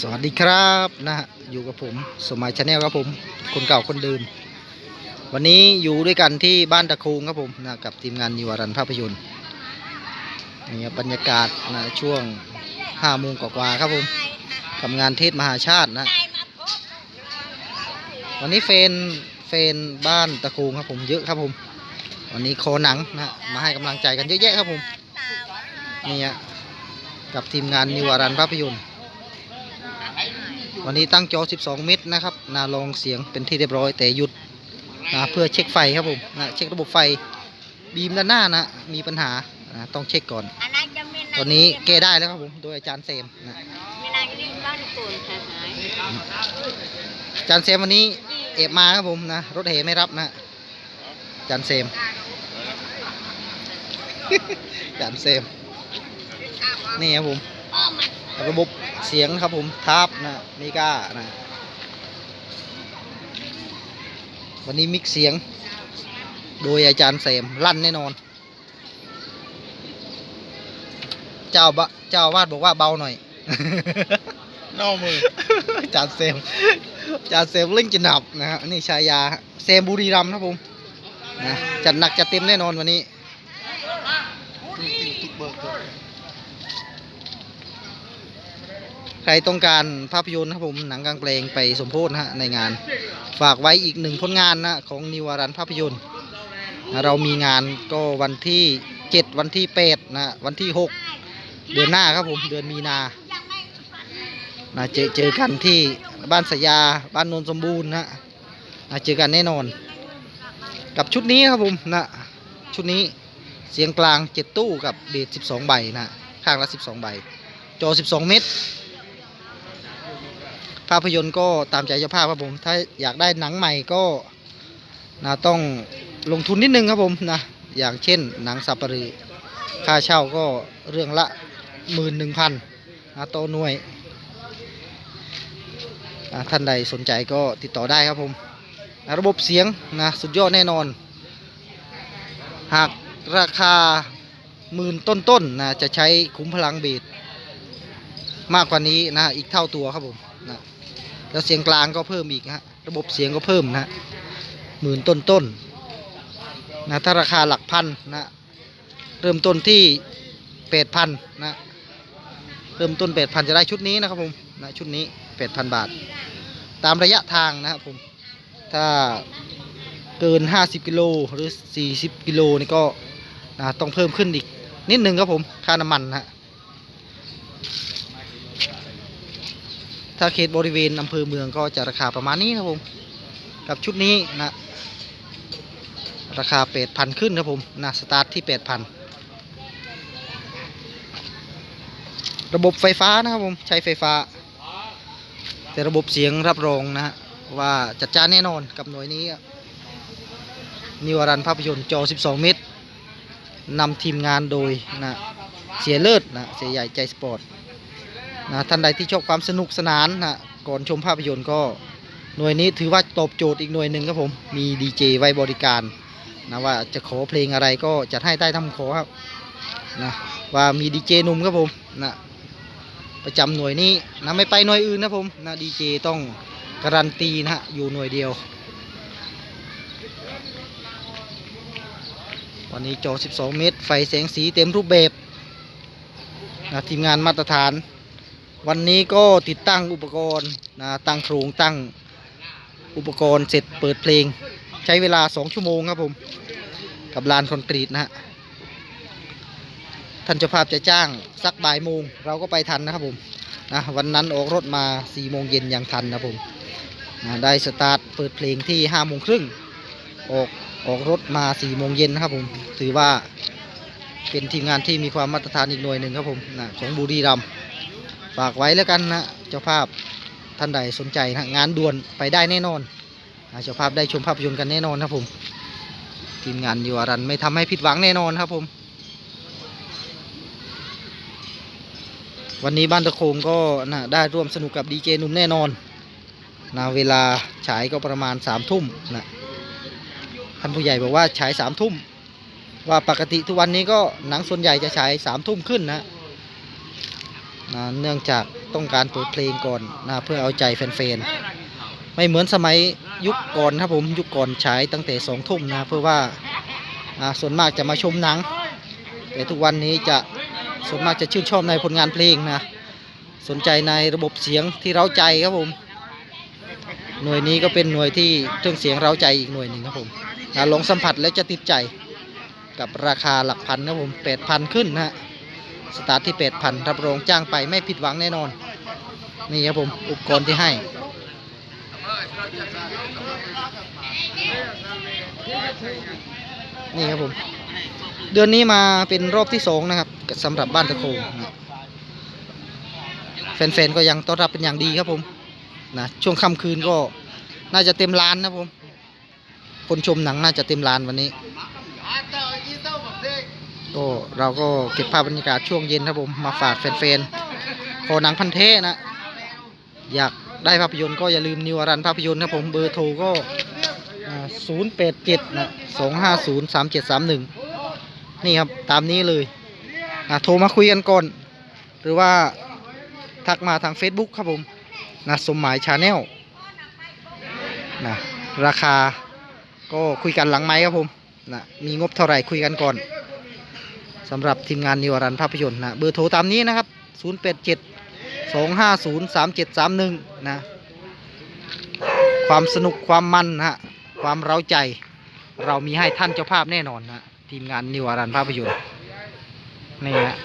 สวัสดีครับนะฮะอยู่กับผมสมัยชาแนลครับผม คนเก่าคนเดิม วันนี้อยู่ด้วยกันที่บ้านตะคูงครับผมนะกับทีมงานนิวารันภาพยนตร์นี่บรรยากาศนะช่วงห้าโมงกว่าๆครับผมทำงานเทศมหาชาตินะ วันนี้เฟนเฟนบ้านตะคูงครับผมเยอะครับผม วันนี้โคหนังนะมาให้กำลังใจกันเยอะแยะครับผม นี่ฮะกับทีมงานนิวารันภาพยนตร์วันนี้ตั้งจอ 12 เมตรนะครับนาลองเสียงเป็นที่เรียบร้อยแต่หยุดนะเพื่อเช็คไฟครับผมนะเช็คระบบไฟบีมด้านหน้านะมีปัญหานะต้องเช็คก่อนอันนั้นจะไม่าตอนนี้แก้ได้แล้วครับผมโดยอาจารย์เซมนะไม่น่าจะได้บ้านตูนหายหายอาจารย์เซมวันนี้เอบมาครับผมนะรถเหไม่รับนะอาจารย์เซมอาจารย์เซม นี่ครับผมอ้อมันระบบเสียงครับผมทับนะมิก้านะ วันนี้มิกเสียง โดยอาจารย์เสมลั่นแน่นอน เจ้าบะเจ้าอาวาดบอกว่าเบาหน่อยนอกมืออาจารย์เซมอาจารย์เซมเล่งจะหนับนะฮะนี่ชายาเซมบุรีรัมย์ครับผมนะจัดหนักจัดเต็มแน่นอนวันนี้ ทุกเบิก ใครต้องการภาพยนตร์นะครับผมหนังกลางแปลงไปสมโพธนะฮะในงาน ฝากไว้อีกหนึ่งผลงานนะของนิวารันภาพยนตร์ เรามีงานก็วันที่ 7 วันที่8นะวันที่ 6 เดือนหน้าครับผมเดือนมีนานะเจอเจอกันที่บ้านสยาบ้านนนสมบูรณ์นะนะเจอกันแน่นอน กับชุดนี้ครับผมนะชุดนี้เสียงกลาง 7 ตู้กับเบส12 ใบนะข้างละ 12 ใบจอ 12 เมตร ภาพยนตร์ก็ตามใจเจ้าภาพครับผม ถ้าอยากได้หนังใหม่ก็นะต้องลงทุนนิดนึงครับผมนะ อย่างเช่นหนังสับปะรือค่าเช่าก็เรื่องละหมื่นหนึ่งพันนะต่อหน่วยอะท่านใดสนใจก็ติดต่อได้ครับผมนะระบบเสียงนะสุดยอดแน่นอน หากราคาหมื่นต้นๆนะจะใช้คุ้มพลังเบสมากกว่านี้นะอีกเท่าตัวครับผมนะ แล้วเสียงกลางก็เพิ่มอีกฮะระบบเสียงก็เพิ่มนะหมื่นต้นๆนะถ้าราคาหลักพันนะเริ่มต้นที่แปดพันนะเริ่มต้นแปดพันจะได้ชุดนี้นะครับผมนะชุดนี้แปดพันบาท ตามระยะทางนะครับผมถ้าเกิน 50 กิโลหรือ 40 กิโลนี่ก็นะต้องเพิ่มขึ้นอีกนิดนึงครับผมค่าน้ำมันนะฮะ ถ้าเขตบริเวณอำเภอเมืองก็จะราคาประมาณนี้ครับผม กับชุดนี้นะ ราคา8,000ขึ้นครับผมนะสตาร์ทที่8,000ระบบไฟฟ้านะครับผมใช้ไฟฟ้า แต่ระบบเสียงรับรองนะฮะว่าจัดจ้านแน่นอนกับหน่วยนี้นิวรันภาพยนตร์จอ 12 เมตรนำทีมงานโดยนะเสียเลิศนะเสียใหญ่ใจสปอร์ต นะท่านใดที่ชอบความสนุกสนานนะก่อนชมภาพยนตร์ก็หน่วยนี้ถือว่าตอบโจทย์อีกหน่วยหนึ่งครับผมมีดีเจไว้บริการนะว่าจะขอเพลงอะไรก็จัดให้ใต้ทำขอครับนะว่ามีดีเจหนุ่มครับผมนะประจำหน่วยนี้นะไม่ไปหน่วยอื่นนะผมนะดีเจต้องการันตีนะฮะอยู่หน่วยเดียว วันนี้จอ 12 เมตร ไฟแสงสีเต็มรูปแบบนะทีมงานมาตรฐาน วันนี้ก็ติดตั้งอุปกรณ์นะตั้งโครงตั้งอุปกรณ์เสร็จเปิดเพลง ใช้เวลา 2 ชั่วโมงครับผม กับลานคอนกรีตนะฮะท่านเจ้าภาพจะจ้างสักบ่ายโมง เราก็ไปทันนะครับผมนะวันนั้นออกรถมา4โมงเย็นยังทันนะผมนะได้สตาร์ทเปิดเพลงที่5โมงครึ่งออกออกรถมา4โมงเย็นนะครับผมถือว่าเป็นทีมงานที่มีความมาตรฐานอีกหน่วยหนึ่งครับผมนะของบุรีรัมย์ ฝากไว้แล้วกันนะเจ้าภาพท่านใดสนใจนะงานด่วนไปได้แน่นอนเจ้าภาพได้ชมภาพยนตร์กันแน่นอนครับผมทีมงานยูอารันไม่ทำให้ผิดหวังแน่นอนครับผม วันนี้บ้านตะโคงก็นะได้ร่วมสนุกกับดีเจหนุ่มแน่นอนนะเวลาฉายก็ประมาณสามทุ่มนะท่านผู้ใหญ่บอกว่าฉายสามทุ่มว่าปกติทุกวันนี้ก็หนังส่วนใหญ่จะฉายสามทุ่มขึ้นนะ นะเนื่องจากต้องการเปิดเพลงก่อนนะเพื่อเอาใจแฟนๆ ไม่เหมือนสมัยยุคก่อนครับผมยุคก่อนฉายตั้งแต่สองทุ่มนะเพื่อว่าส่วนมากจะมาชมหนัง แต่ทุกวันนี้จะส่วนมากจะชื่นชอบในผลงานเพลงนะสนใจในระบบเสียงที่เราใจครับผม หน่วยนี้ก็เป็นหน่วยที่เครื่องเสียงเราใจอีกหน่วยหนึ่งครับผมลองสัมผัสแล้วจะติดใจกับราคาหลักพันครับผมแปดพันขึ้นนะฮะ สตาร์ทที่แปดพันรับรองจ้างไปไม่ผิดหวังแน่นอน นี่ครับผม อุปกรณ์ที่ให้ นี่ครับผม เดือนนี้มาเป็นรอบที่สองนะครับสำหรับบ้านตะโคงแฟนๆก็ยังต้อนรับเป็นอย่างดีครับผมนะช่วงค่ำคืนก็น่าจะเต็มร้านนะผม คนชมหนังน่าจะเต็มร้านวันนี้ ก็เราก็เก็บภาพบรรยากาศช่วงเย็นครับผมมาฝากแฟนๆขอหนังพันเทนะ อยากได้ภาพยนตร์ก็อย่าลืมนิวอรันภาพยนตร์นะครับผมเบอร์โทรก็ศูนย์แปดเจ็ดนะสองห้าศูนย์สามเจ็ดสามหนึ่งนี่ครับตามนี้เลยโทรมาคุยกันก่อน หรือว่าทักมาทาง Facebook ครับผมนะสมหมายชาแนลนะราคาก็คุยกันหลังไม้ครับผมนะมีงบเท่าไหร่คุยกันก่อน สำหรับทีมงานนิวรันภาพยนตร์นะเบอร์โทรตามนี้นะครับ 087 250 3731 นะ ความสนุกความมันนะความเร้าใจ เรามีให้ท่านเจ้าภาพแน่นอนนะทีมงานนิวรันภาพยนตร์นี่ฮะ